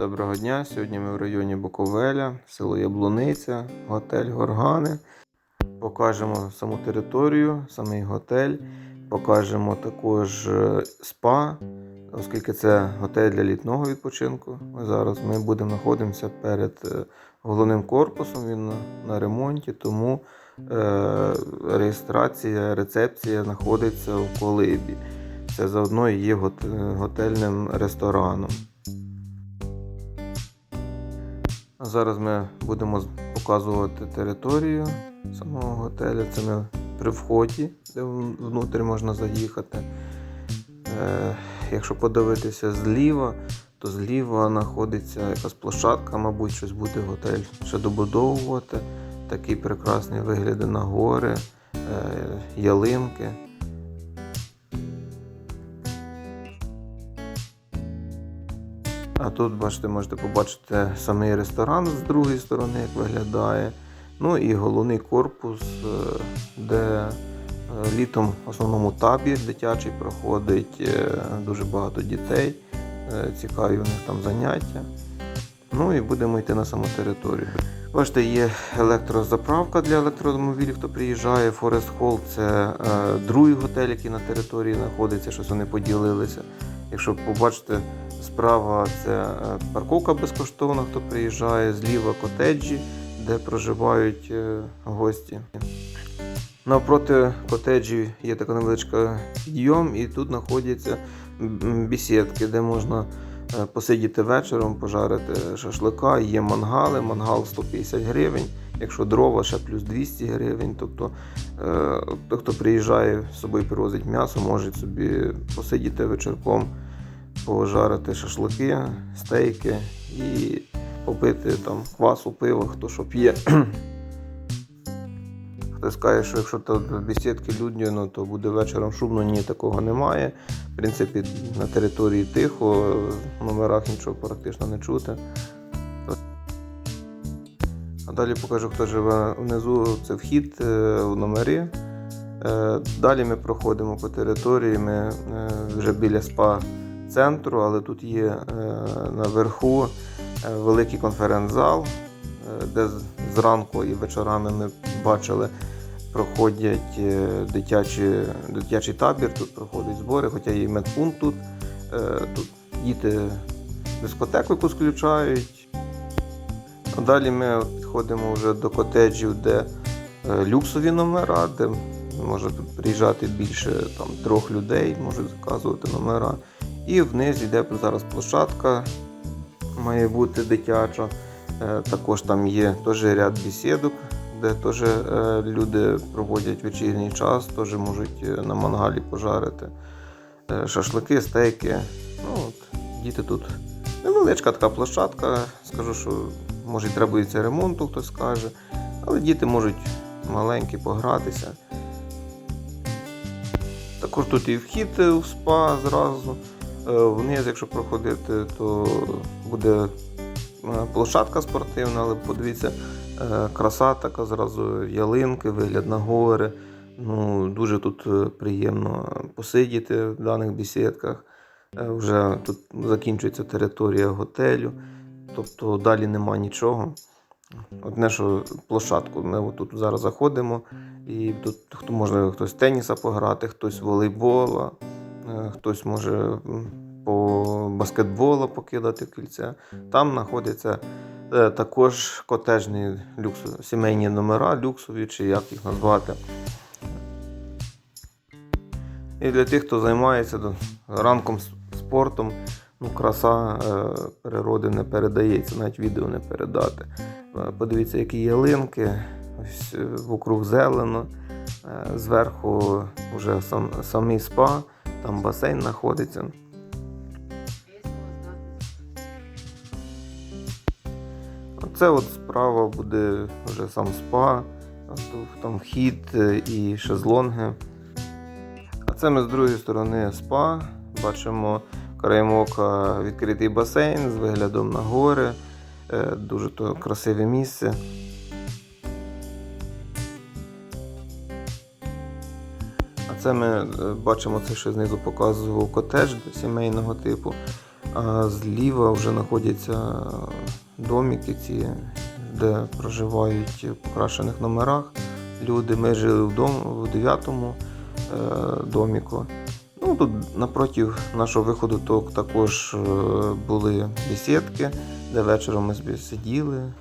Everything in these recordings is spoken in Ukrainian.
Доброго дня. Сьогодні ми в районі Буковеля, село Яблуниця, готель Горгани. Покажемо саму територію, самий готель. Покажемо також е, спа, оскільки це готель для літнього відпочинку. Зараз ми будемо знаходитися перед е, головним корпусом. Він на, на ремонті, тому е, реєстрація, рецепція знаходиться в колибі. Це заодно і є готельним рестораном. Зараз ми будемо показувати територію самого готелю. Це ми при вході, де внутрі можна заїхати. Е, якщо подивитися зліва, то зліва знаходиться якась площадка, мабуть, щось буде готель ще добудовувати. Такі прекрасні вигляди на гори, е, ялинки. Тут, бачите, можете побачити самий ресторан з другої сторони, як виглядає. Ну і головний корпус, е, де е, літом в основному табір дитячий проходить е, дуже багато дітей. Цікаві у них там заняття. Ну і будемо йти на саму територію. Бачите, є електрозаправка для електромобілів, хто приїжджає. Форест Холл це другий готель, який на території знаходиться, щось вони поділилися. Якщо побачите, справа це е, парковка безкоштовна, хто приїжджає, зліва котеджі, де проживають е, гості. Навпроти котеджі є така невеличка підйом, і тут знаходяться бесідки, де можна е, посидіти вечором, пожарити шашлика. Є мангали, мангал 150 гривень. Якщо дрова, ще плюс 200 гривень. Тобто, хто приїжджає з собою привозить м'ясо, може собі посидіти вечірком, пожарити шашлики, стейки і попити там квасу, пиво, хто що п'є. Хтось каже, що якщо то бесідки людні, то буде вечором шумно, ні, такого немає. В принципі, на території тихо, в номерах нічого практично не чути. А далі покажу, хто живе внизу, це вхід е, в номери. Е, Далі ми проходимо по території, ми е, вже біля спа-центру, але тут є е, наверху е, великий конференц-зал, е, де зранку і вечорами ми бачили, проходять дитячі, дитячий табір, тут проходять збори, хоча є і медпункт тут. Тут діти дискотеку якусь включають. Далі ми підходимо вже до котеджів, де люксові номера, де може приїжджати більше там, трьох людей, можуть заказувати номера. І вниз йде зараз площадка, має бути дитяча. Е, Також там є теж ряд бесідок, де теж е, люди проводять вечірній час, теж можуть е, на мангалі пожарити шашлики, стейки. Ну, от, діти тут невеличка така площадка. Скажу, що може і требується ремонту, хтось скаже, але діти можуть маленькі погратися. Також тут і вхід в спа зразу. Е, Вниз, якщо проходити, то буде е, площадка спортивна, але подивіться, е, краса така зразу, ялинки, вигляд на гори. Ну, дуже тут приємно посидіти в даних бесідках. Вже тут закінчується територія готелю, тобто далі нема нічого. Одне, що площадку. Ми тут зараз заходимо, і тут може хтось теніса пограти, хтось волейбола, хтось може по баскетболу покидати кільця. Там знаходяться е, також котежні люксові, сімейні номера, люксові, чи як їх назвати. І для тих, хто займається ранком спортом, ну, краса е, природи не передається, навіть відео не передати. Е, Подивіться, які ялинки, ось е, вокруг зелено. Е, Зверху вже сам, самий спа, там басейн знаходиться. Оце от справа буде вже сам спа, там вхід е, і шезлонги. А це ми з другої сторони спа. Бачимо краєм ока відкритий басейн з виглядом на гори. Е, Дуже то красиве місце. А це ми е, бачимо, це що знизу показував котедж сімейного типу. А зліва вже знаходяться домики ці, де проживають в покращених номерах люди. Ми жили в, дом, в 9-му е, доміку. Ну, тут напротив нашого виходу то також е, були бесідки, де вечором ми сиділи.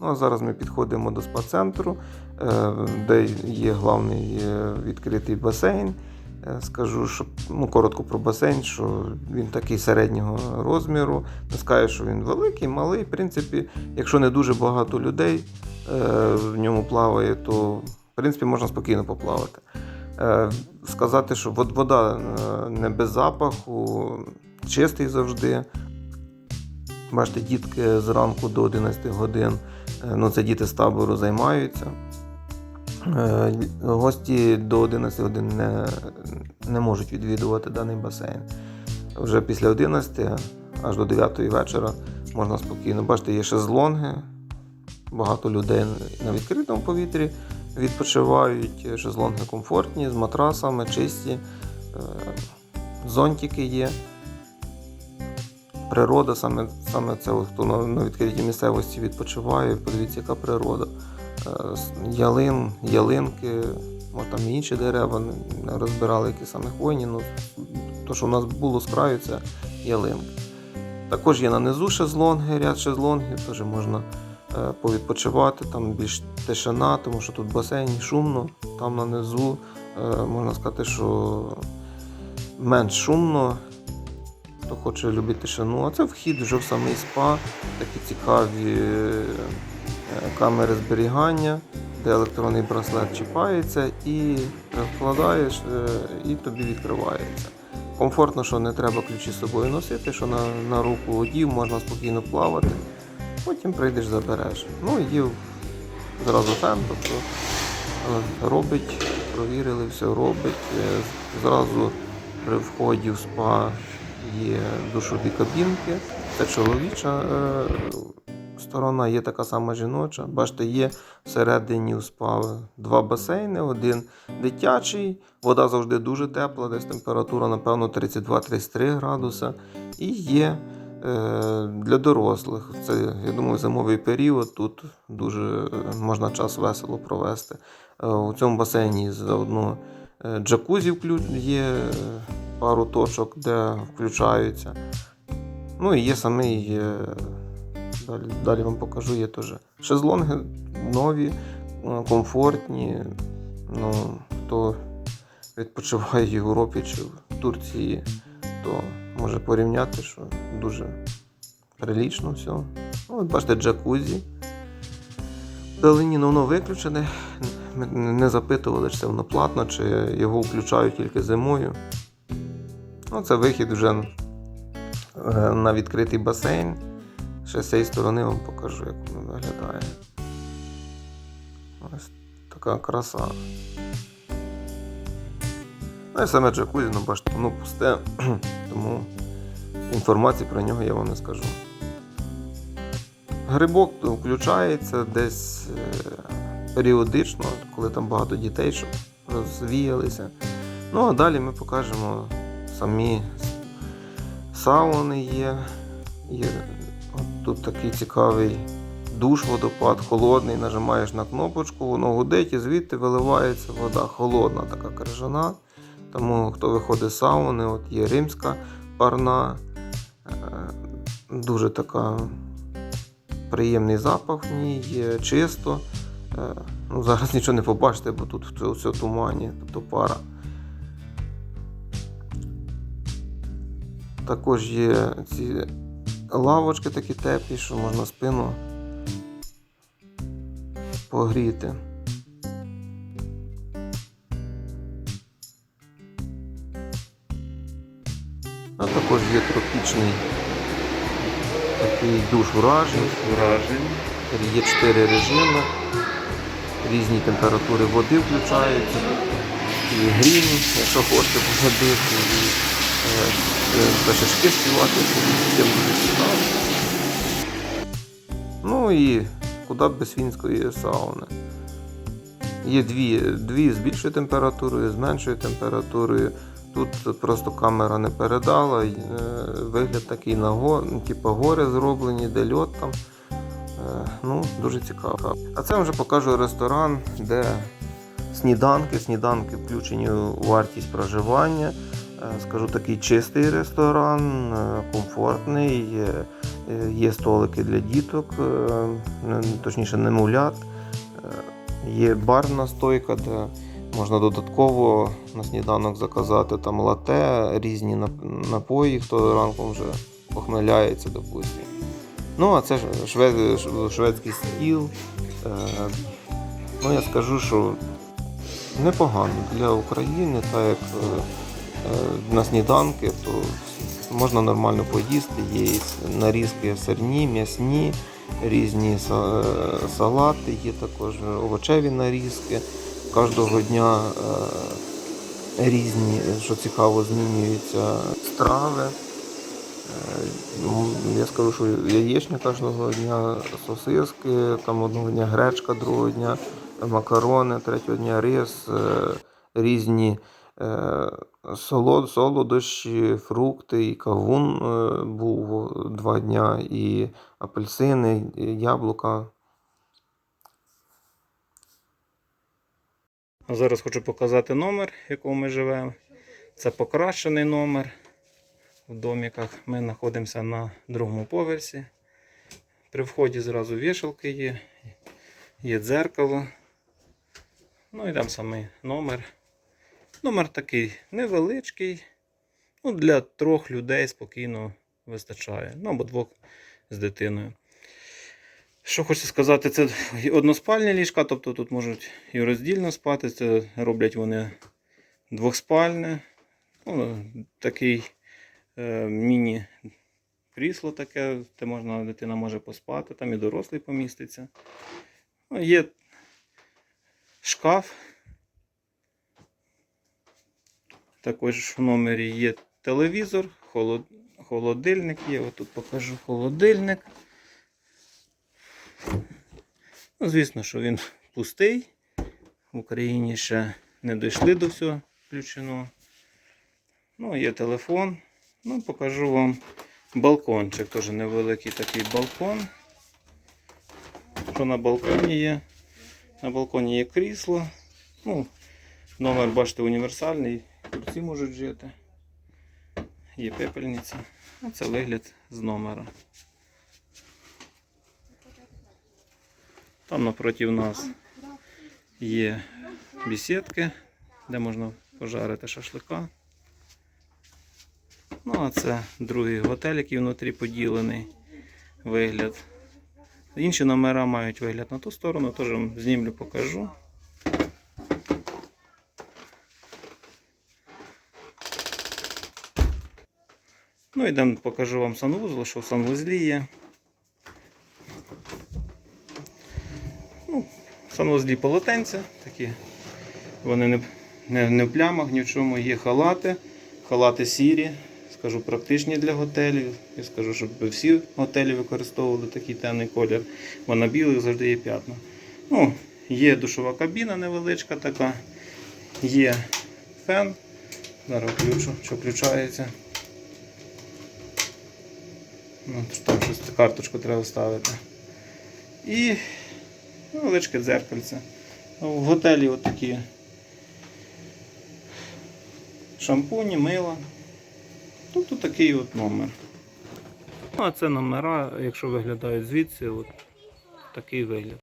Ну, а зараз ми підходимо до спа-центру, е, де є головний е, відкритий басейн. Е, Скажу, що ну, коротко про басейн, що він такий середнього розміру. Не скажу, що він великий, малий. В принципі, якщо не дуже багато людей в ньому плаває, то в принципі можна спокійно поплавати. Сказати, що вода не без запаху, чистий завжди. Бачите, дітки зранку до 11 годин, ну це діти з табору займаються. Е, Гості до 11 годин не, не можуть відвідувати даний басейн. Вже після 11 аж до 9 вечора можна спокійно. Бачите, є шезлонги, багато людей на відкритому повітрі відпочивають. Шезлонги комфортні, з матрасами, чисті, е, зонтики є. Природа, саме, саме це, хто на, на відкритій місцевості відпочиває, подивіться, яка природа. Е, Ялин, ялинки, може там інші дерева, розбирали які саме хвойні. Ну, то, що в нас було з краю, це ялинки. Також є на низу шезлонги, ряд шезлонгів, теж можна е, повідпочивати, там більш тишина, тому що тут в басейні шумно, там на низу е, можна сказати, що менш шумно, хто хоче любити тишину. А це вхід вже в самий спа, такі цікаві е, камери зберігання, де електронний браслет чіпається і вкладаєш, е, і тобі відкривається. Комфортно, що не треба ключі з собою носити, що на, на руку одів, можна спокійно плавати. Потім прийдеш, забереш. Ну і зразу фен, тобто е, робить, провірили, все робить. Зразу при вході в спа є душові кабінки. Це чоловіча е, сторона, є така сама жіноча. Бачите, є всередині у спа два басейни, один дитячий, вода завжди дуже тепла, десь температура, напевно, 32-33 градуса. І є е, для дорослих. Це, я думаю, зимовий період. Тут дуже е, можна час весело провести. У цьому басейні заодно джакузі є пару точок, де включаються. Ну і є самий. Далі, далі вам покажу, є теж шезлонги нові, е, комфортні. Ну, хто відпочиває в Європі чи в Турції, то може порівняти, що дуже прилічно все. Ну, от бачите, джакузі. Вдалині воно виключене. Ми не запитували, чи це воно платно, чи його включають тільки зимою. Ну, це вихід вже е, на відкритий басейн. Ще з цієї сторони вам покажу, як воно виглядає. Ось така краса. Ну і саме джакузі, ну бачите, воно пусте, тому інформації про нього я вам не скажу. Грибок включається десь е, періодично, коли там багато дітей, щоб розвіялися. Ну а далі ми покажемо самі сауни є. є От тут такий цікавий душ, водопад, холодний, нажимаєш на кнопочку, воно гудить і звідти виливається вода холодна, така крижана. Тому хто виходить з сауни, от є римська парна, е, дуже така приємний запах в ній, є чисто. Е, Ну, зараз нічого не побачите, бо тут все, все тумані, тобто пара. Також є ці лавочки такі теплі, що можна спину погріти. А також є тропічний такий душ вражень. Вражень. Є 4 режими, різні температури води включаються. І грім, якщо хочете е, пташечки співати, всім дуже цікаво. Ну і куди б без фінської сауни. Є дві, дві з більшою температурою, з меншою температурою. Тут просто камера не передала. е, Вигляд такий на го, ну, типу гори зроблені, де льот там. Е, Ну, дуже цікаво. А це вже покажу ресторан, де сніданки. Сніданки включені у вартість проживання. Е, Скажу такий чистий ресторан, е, комфортний, є, е, є столики для діток, точніше немовлят. Є барна стойка, де можна додатково на сніданок заказати там лате, різні напої, хто ранком вже похмеляється, допустимо. Ну, а це швед, шведський стіл. Ну, я скажу, що непогано для України, так як на сніданки, то можна нормально поїсти. Є нарізки сирні, м'ясні, різні е, салати, є також овочеві нарізки. Кожного дня е, різні, що цікаво, змінюються страви. Е, Я скажу, що яєчня кожного дня, сосиски, там одного дня гречка, другого дня макарони, третього дня рис, е, різні е, солодощі, фрукти, і кавун е, був два дня, і апельсини, і яблука. Зараз хочу показати номер, в якому ми живемо. Це покращений номер в доміках. Ми знаходимося на другому поверсі. При вході зразу вішалки є, є дзеркало. Ну і там самий номер. Номер такий невеличкий. Ну, для трьох людей спокійно вистачає. Ну або двох з дитиною. Що хочу сказати, це односпальні ліжка, тобто тут можуть і роздільно спати. Це роблять вони двохспальне. Ну, такий е, міні-крісло таке, де можна, дитина може поспати, там і дорослий поміститься. Ну, є шкаф. Також в номері є телевізор, холод... холодильник є. Отут покажу холодильник. Ну, звісно, що він пустий. В Україні ще не дійшли до всього включеного. Ну, є телефон. Ну, покажу вам балкончик. Теж невеликий такий балкон. Що на балконі є? На балконі є крісло. Ну, номер, бачите, універсальний. Курці можуть жити. Є пепельниця. Ну, Це вигляд з номера. Там напроти нас є бесідки, де можна пожарити шашлика. Ну, а це другий готель, який внутрі поділений вигляд. Інші номера мають вигляд на ту сторону, теж знімлю, покажу. Ну, йдемо покажу вам санвузол, що в санвузлі є. В санвузлі полотенця такі. Вони не, не, не в плямах, ні в чому. Є халати. Халати сірі. Скажу, практичні для готелів. Я скажу, щоб всі готелі використовували такий темний колір, бо на білих завжди є п'ятна. Ну, є душова кабіна невеличка така. Є фен. Зараз включу, що включається. Ну, щось карточку треба ставити. І невеличке дзеркальце. Ну, В готелі отакі шампуні, мила. Тобто такий от номер. Ну, а це номера, якщо виглядають звідси, от такий вигляд.